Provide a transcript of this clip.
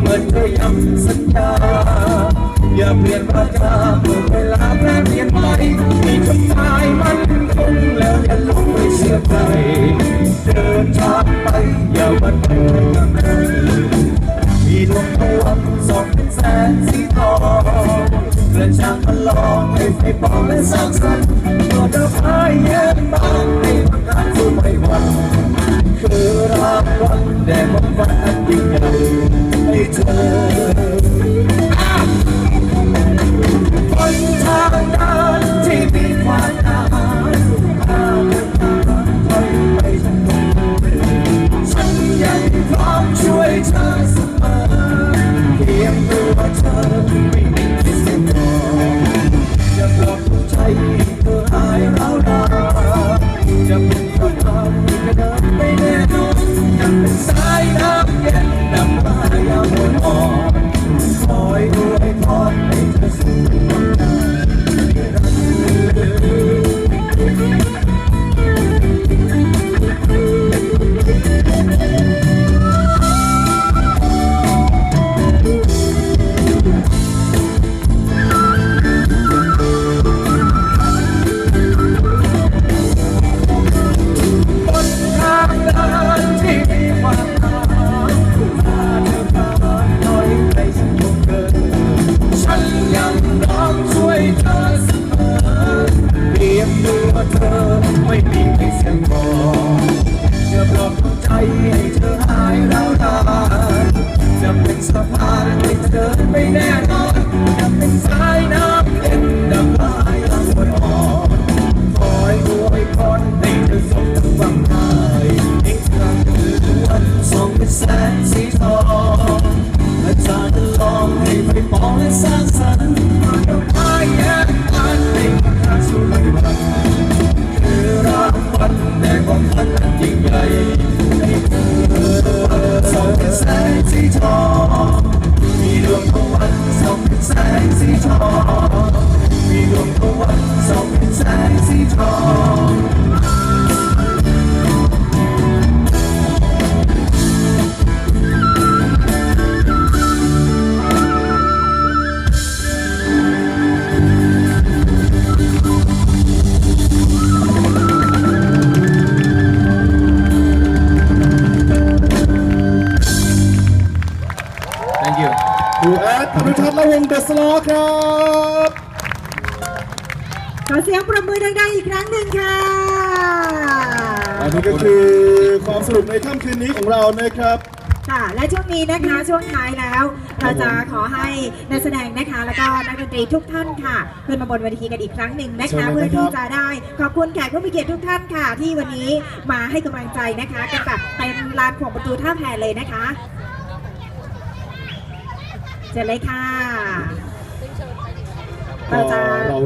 เหมือนเคยทำสัญญา อย่าเปลี่ยนประจาเวลาแปรเปลี่ยนไปมีคำทายมันคงแล้วอย่าลงไปเชื่อใจ เดินทางไปอย่าวันไปกันมีดวงตัวสองเป็นแสนสีทองกระชากพลองให้ไฟปองและสร้างสรรค์ตัวดาวพายเย็นบางในประกาศสู่ไม่หวันคือรางวัลแด่ เธอหายร้าวราจะเป็นคนทางที่จะเดินไปแน่นอนจะเป็นสายน้ำเย็นนำ แสงสีทอง ครูแอดธนุทัศน์และวงเดอะสโลว์ครับขอเสียงประมือดังๆอีกครั้งหนึ่งค่ะอันนี้ก็คือความสรุปในค่ำคืนนี้ของเรานะครับค่ะและช่วงนี้นะคะช่วงท้ายแล้วเราจะขอให้นักแสดงนะคะแล้วก็นักดนตรีทุกท่านค่ะขึ้นมาบนเวทีกันอีกครั้งหนึ่งนะเชิคะญเลยนะครับเพื่อที่จะได้ขอบคุณแขกผู้มีเกียรติทุกท่านค่ะ ที่วันนี้มาให้กำลังใจนะคะกันแบบเต็มลานของประตูท่าแพเลยนะคะ เชิญเลยค่ะเราจะ